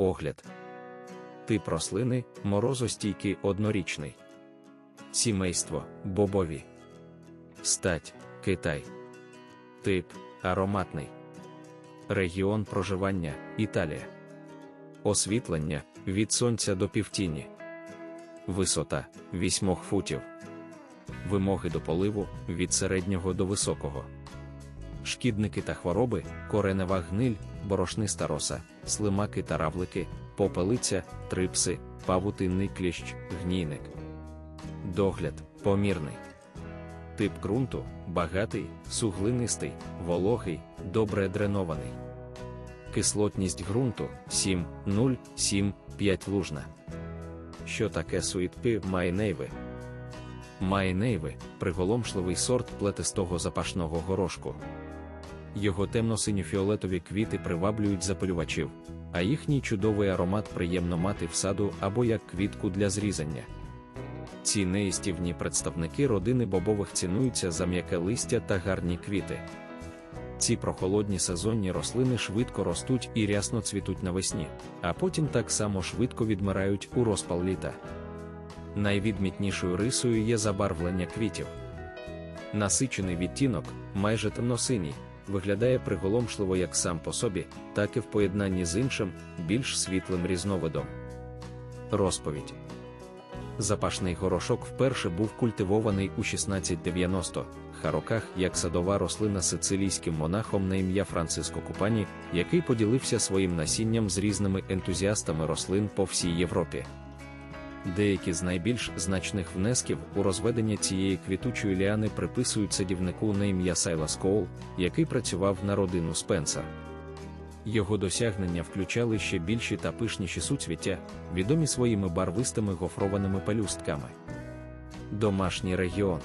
Огляд. Тип рослини морозостійкий однорічний. Сімейство бобові. Стать Китай. Тип ароматний. Регіон проживання Італія. Освітлення від сонця до півтіні. Висота 8 футів. Вимоги до поливу від середнього до високого. Шкідники та хвороби, коренева гниль, борошниста роса, слимаки та равлики, попелиця, трипси, павутинний кліщ, гнійник. Догляд помірний. Тип ґрунту багатий, суглинистий, вологий, добре дренований. Кислотність ґрунту 7, 0, 7, 5 лужна. Що таке суїтпи майнейви? Майнейви приголомшливий сорт плетистого запашного горошку. Його темно-синьо-фіолетові квіти приваблюють запалювачів, а їхній чудовий аромат приємно мати в саду або як квітку для зрізання. Ці неїстівні представники родини бобових цінуються за м'яке листя та гарні квіти. Ці прохолодні сезонні рослини швидко ростуть і рясно цвітуть навесні, а потім так само швидко відмирають у розпал літа. Найвідмітнішою рисою є забарвлення квітів. Насичений відтінок, майже темно-синій, виглядає приголомшливо як сам по собі, так і в поєднанні з іншим, більш світлим різновидом. Розповідь Запашний горошок вперше був культивований у 1690 х роках як садова рослина сицилійським монахом на ім'я Франциско Купані, який поділився своїм насінням з різними ентузіастами рослин по всій Європі. Деякі з найбільш значних внесків у розведення цієї квітучої ліани приписують садівнику на ім'я Сайлас Коул, який працював на родину Спенсер. Його досягнення включали ще більші та пишніші суцвіття, відомі своїми барвистими гофрованими пелюстками. Домашній регіон.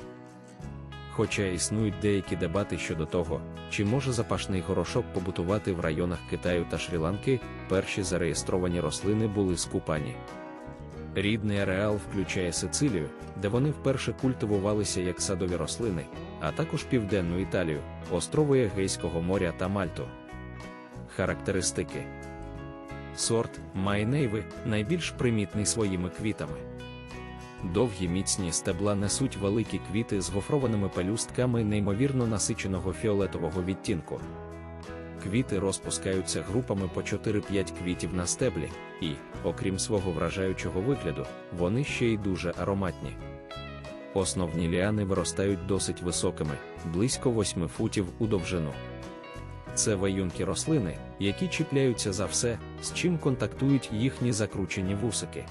Хоча існують деякі дебати щодо того, чи може запашний горошок побутувати в районах Китаю та Шрі-Ланки, перші зареєстровані рослини були скупані. Рідний ареал включає Сицилію, де вони вперше культивувалися як садові рослини, а також Південну Італію, острови Егейського моря та Мальту. Характеристики сорт майнейви найбільш примітний своїми квітами. Довгі міцні стебла несуть великі квіти з гофрованими пелюстками неймовірно насиченого фіолетового відтінку. Квіти розпускаються групами по 4-5 квітів на стеблі, і, окрім свого вражаючого вигляду, вони ще й дуже ароматні. Основні ліани виростають досить високими, близько 8 футів у довжину. Це ваюнки рослини, які чіпляються за все, з чим контактують їхні закручені вусики.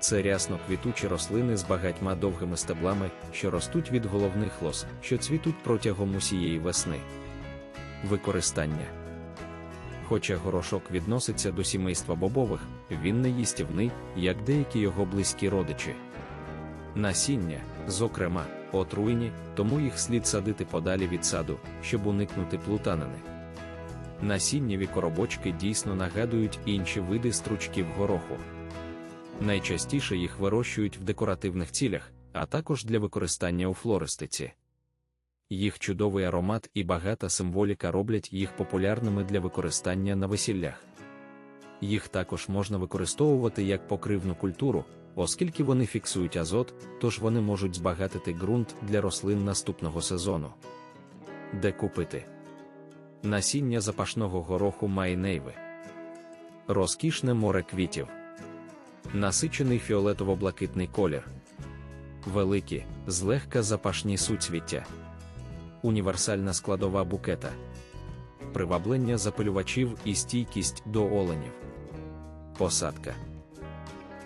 Це рясно квітучі рослини з багатьма довгими стеблами, що ростуть від головних лос, що цвітуть протягом усієї весни. Використання Хоча горошок відноситься до сімейства бобових, він не їстівний, як деякі його близькі родичі. Насіння, зокрема, отруйні, тому їх слід садити подалі від саду, щоб уникнути плутанини. Насіннєві коробочки дійсно нагадують інші види стручків гороху. Найчастіше їх вирощують в декоративних цілях, а також для використання у флористиці. Їх чудовий аромат і багата символіка роблять їх популярними для використання на весіллях. Їх також можна використовувати як покривну культуру, оскільки вони фіксують азот, тож вони можуть збагатити ґрунт для рослин наступного сезону. Де купити? Насіння запашного гороху майнейви, розкішне море квітів, насичений фіолетово-блакитний колір, великі, злегка запашні суцвіття, універсальна складова букета, приваблення запилювачів і стійкість до оленів, посадка.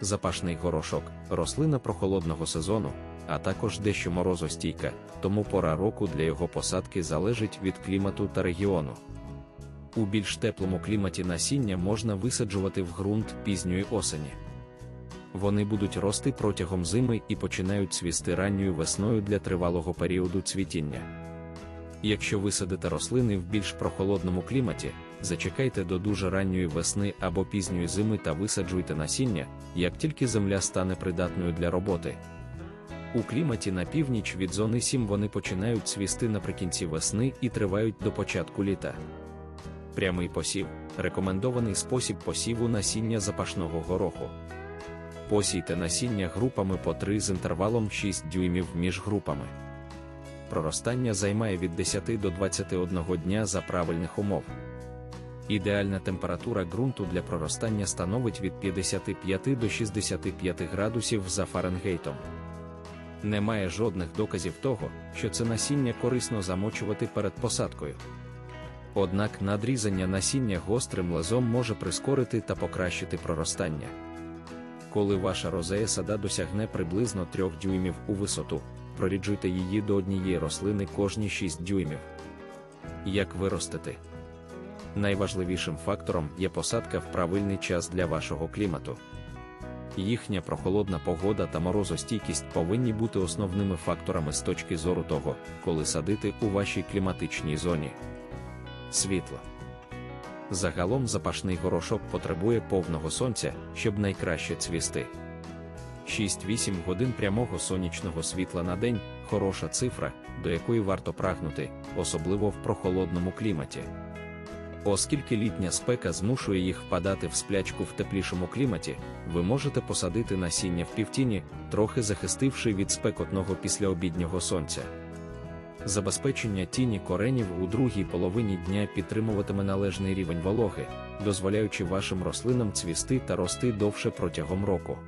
Запашний горошок, рослина прохолодного сезону, а також дещо морозостійка, тому пора року для його посадки залежить від клімату та регіону. У більш теплому кліматі насіння можна висаджувати в ґрунт пізньої осені. Вони будуть рости протягом зими і починають цвісти ранньою весною для тривалого періоду цвітіння. Якщо висадите рослини в більш прохолодному кліматі, зачекайте до дуже ранньої весни або пізньої зими та висаджуйте насіння, як тільки земля стане придатною для роботи. У кліматі на північ від зони 7 вони починають цвісти наприкінці весни і тривають до початку літа. Прямий посів рекомендований спосіб посіву насіння запашного гороху. Посійте насіння групами по 3 з інтервалом 6 дюймів між групами. Проростання займає від 10 до 21 дня за правильних умов. Ідеальна температура ґрунту для проростання становить від 55 до 65 градусів за Фаренгейтом. Немає жодних доказів того, що це насіння корисно замочувати перед посадкою. Однак надрізання насіння гострим лезом може прискорити та покращити проростання. Коли ваша розея сада досягне приблизно 3 дюймів у висоту, проріджуйте її до однієї рослини кожні 6 дюймів. Як виростити? Найважливішим фактором є посадка в правильний час для вашого клімату. Їхня прохолодна погода та морозостійкість повинні бути основними факторами з точки зору того, коли садити у вашій кліматичній зоні. Світло. Загалом запашний горошок потребує повного сонця, щоб найкраще цвісти. 6-8 годин прямого сонячного світла на день хороша цифра, до якої варто прагнути, особливо в прохолодному кліматі. Оскільки літня спека змушує їх впадати в сплячку в теплішому кліматі, ви можете посадити насіння в півтіні, трохи захистивши від спекотного післяобіднього сонця. Забезпечення тіні коренів у другій половині дня підтримуватиме належний рівень вологи, дозволяючи вашим рослинам цвісти та рости довше протягом року.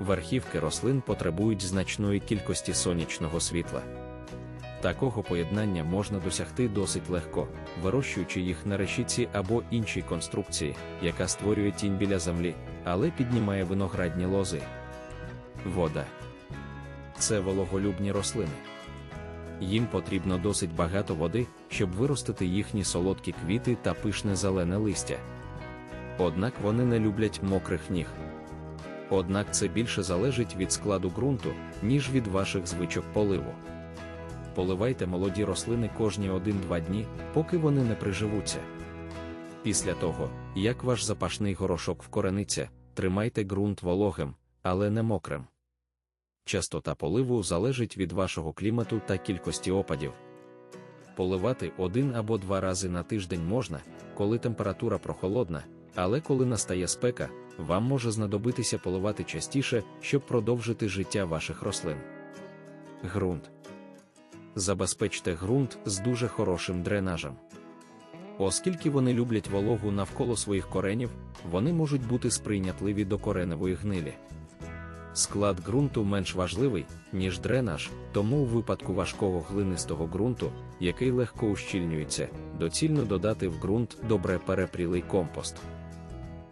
Верхівки рослин потребують значної кількості сонячного світла. Такого поєднання можна досягти досить легко, вирощуючи їх на решітці або іншій конструкції, яка створює тінь біля землі, але піднімає виноградні лози. Вода це вологолюбні рослини. Їм потрібно досить багато води, щоб виростити їхні солодкі квіти та пишне зелене листя. Однак вони не люблять мокрих ніг. Однак це більше залежить від складу ґрунту, ніж від ваших звичок поливу. Поливайте молоді рослини кожні 1-2 дні, поки вони не приживуться. Після того, як ваш запашний горошок вкорениться, тримайте ґрунт вологим, але не мокрим. Частота поливу залежить від вашого клімату та кількості опадів. Поливати один або два рази на тиждень можна, коли температура прохолодна, але коли настає спека, вам може знадобитися поливати частіше, щоб продовжити життя ваших рослин. Ґрунт. Забезпечте ґрунт з дуже хорошим дренажем. Оскільки вони люблять вологу навколо своїх коренів, вони можуть бути сприйнятливі до кореневої гнилі. Склад ґрунту менш важливий, ніж дренаж, тому у випадку важкого глинистого ґрунту, який легко ущільнюється, доцільно додати в ґрунт добре перепрілий компост.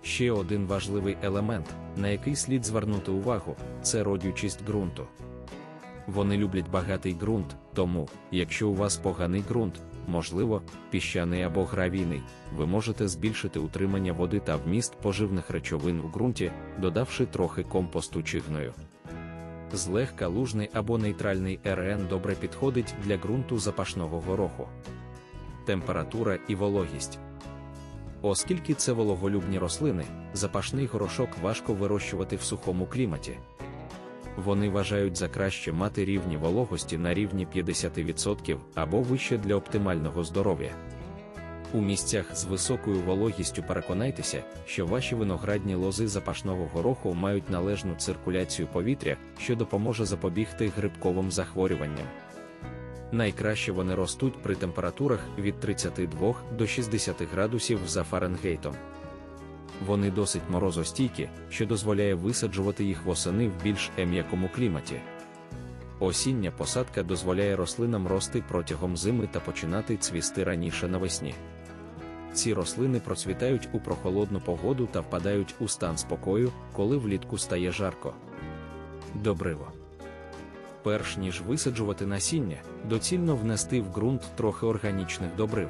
Ще один важливий елемент, на який слід звернути увагу, це родючість ґрунту. Вони люблять багатий ґрунт, тому, якщо у вас поганий ґрунт, можливо, піщаний або гравійний, ви можете збільшити утримання води та вміст поживних речовин у ґрунті, додавши трохи компосту чи гною. Злегка лужний або нейтральний РН добре підходить для ґрунту запашного гороху. Температура і вологість. Оскільки це вологолюбні рослини, запашний горошок важко вирощувати в сухому кліматі. Вони вважають за краще мати рівні вологості на рівні 50% або вище для оптимального здоров'я. У місцях з високою вологістю переконайтеся, що ваші виноградні лози запашного гороху мають належну циркуляцію повітря, що допоможе запобігти грибковим захворюванням. Найкраще вони ростуть при температурах від 32 до 60 градусів за Фаренгейтом. Вони досить морозостійкі, що дозволяє висаджувати їх восени в більш м'якому кліматі. Осіння посадка дозволяє рослинам рости протягом зими та починати цвісти раніше навесні. Ці рослини процвітають у прохолодну погоду та впадають у стан спокою, коли влітку стає жарко. Добриво. Перш ніж висаджувати насіння, доцільно внести в ґрунт трохи органічних добрив.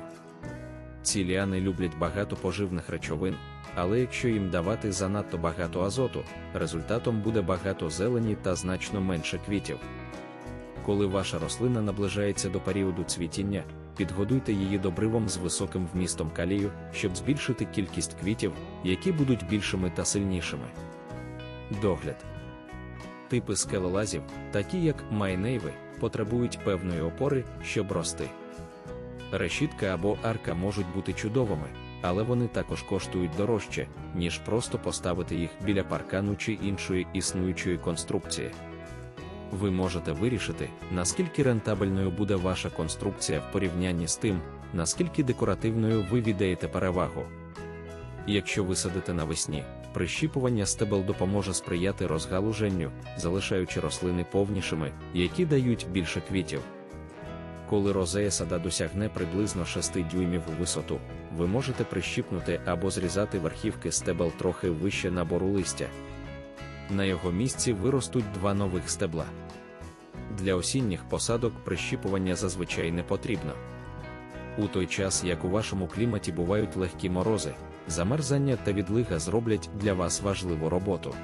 Ці ліани люблять багато поживних речовин, але якщо їм давати занадто багато азоту, результатом буде багато зелені та значно менше квітів. Коли ваша рослина наближається до періоду цвітіння, підгодуйте її добривом з високим вмістом калію, щоб збільшити кількість квітів, які будуть більшими та сильнішими. Догляд. Типи скелелазів, такі як майнейви, потребують певної опори, щоб рости. Решітка або арка можуть бути чудовими, але вони також коштують дорожче, ніж просто поставити їх біля паркану чи іншої існуючої конструкції. Ви можете вирішити, наскільки рентабельною буде ваша конструкція в порівнянні з тим, наскільки декоративною ви віддаєте перевагу. Якщо ви садите навесні, прищіпування стебел допоможе сприяти розгалуженню, залишаючи рослини повнішими, які дають більше квітів. Коли розея сада досягне приблизно 6 дюймів у висоту, ви можете прищіпнути або зрізати верхівки стебел трохи вище набору листя. На його місці виростуть два нових стебла. Для осінніх посадок прищіпування зазвичай не потрібно. У той час, як у вашому кліматі бувають легкі морози, замерзання та відлига зроблять для вас важливу роботу.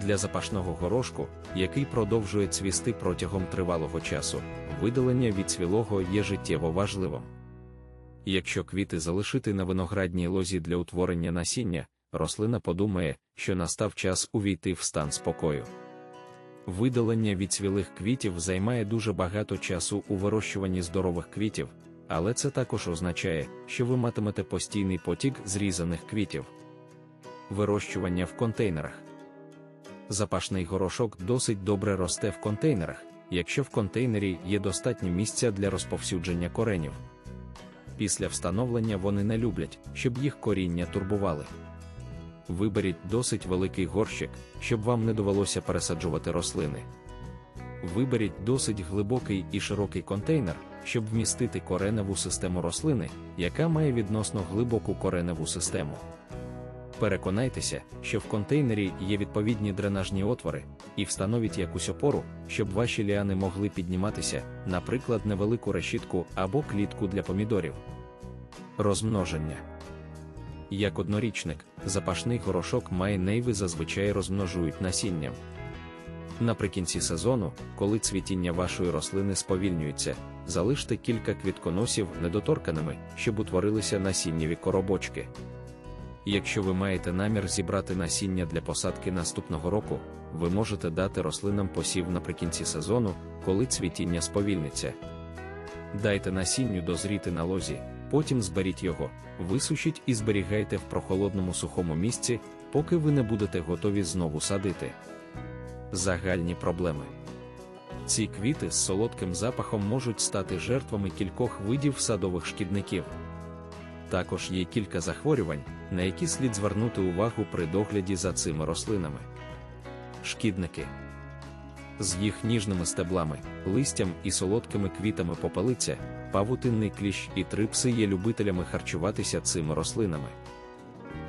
Для запашного горошку, який продовжує цвісти протягом тривалого часу, видалення від цвілого є життєво важливим. Якщо квіти залишити на виноградній лозі для утворення насіння, рослина подумає, що настав час увійти в стан спокою. Видалення від цвілих квітів займає дуже багато часу у вирощуванні здорових квітів, але це також означає, що ви матимете постійний потік зрізаних квітів. Вирощування в контейнерах. Запашний горошок досить добре росте в контейнерах, якщо в контейнері є достатньо місця для розповсюдження коренів. Після встановлення вони не люблять, щоб їх коріння турбували. Виберіть досить великий горщик, щоб вам не довелося пересаджувати рослини. Виберіть досить глибокий і широкий контейнер, щоб вмістити кореневу систему рослини, яка має відносно глибоку кореневу систему. Переконайтеся, що в контейнері є відповідні дренажні отвори, і встановіть якусь опору, щоб ваші ліани могли підніматися, наприклад, невелику решітку або клітку для помідорів. Розмноження. Як однорічник, запашний горошок має нейви зазвичай розмножують насінням. Наприкінці сезону, коли цвітіння вашої рослини сповільнюється, залиште кілька квітконосів недоторканими, щоб утворилися насіннєві коробочки. Якщо ви маєте намір зібрати насіння для посадки наступного року, ви можете дати рослинам посів наприкінці сезону, коли цвітіння сповільниться. Дайте насінню дозріти на лозі, потім зберіть його, висушіть і зберігайте в прохолодному сухому місці, поки ви не будете готові знову садити. Загальні проблеми. Ці квіти з солодким запахом можуть стати жертвами кількох видів садових шкідників. Також є кілька захворювань, на які слід звернути увагу при догляді за цими рослинами. Шкідники з їх ніжними стеблами, листям і солодкими квітами попелиця, павутинний кліщ і трипси є любителями харчуватися цими рослинами.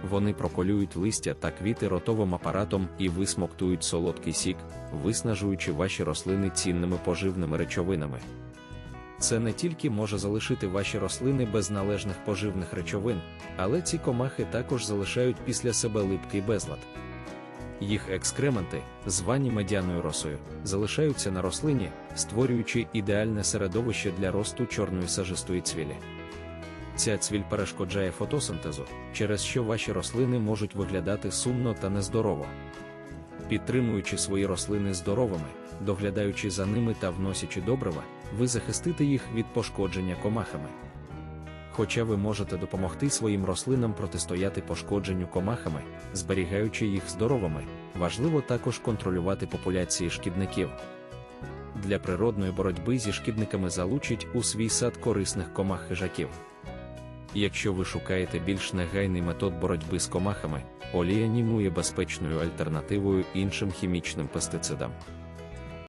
Вони проколюють листя та квіти ротовим апаратом і висмоктують солодкий сік, виснажуючи ваші рослини цінними поживними речовинами. Це не тільки може залишити ваші рослини без належних поживних речовин, але ці комахи також залишають після себе липкий безлад. Їх екскременти, звані медяною росою, залишаються на рослині, створюючи ідеальне середовище для росту чорної сажистої цвілі. Ця цвіль перешкоджає фотосинтезу, через що ваші рослини можуть виглядати сумно та нездорово. Підтримуючи свої рослини здоровими, доглядаючи за ними та вносячи добрива, ви захистите їх від пошкодження комахами. Хоча ви можете допомогти своїм рослинам протистояти пошкодженню комахами, зберігаючи їх здоровими, важливо також контролювати популяції шкідників. Для природної боротьби зі шкідниками залучить у свій сад корисних комах хижаків. Якщо ви шукаєте більш негайний метод боротьби з комахами, олія німує безпечною альтернативою іншим хімічним пестицидам.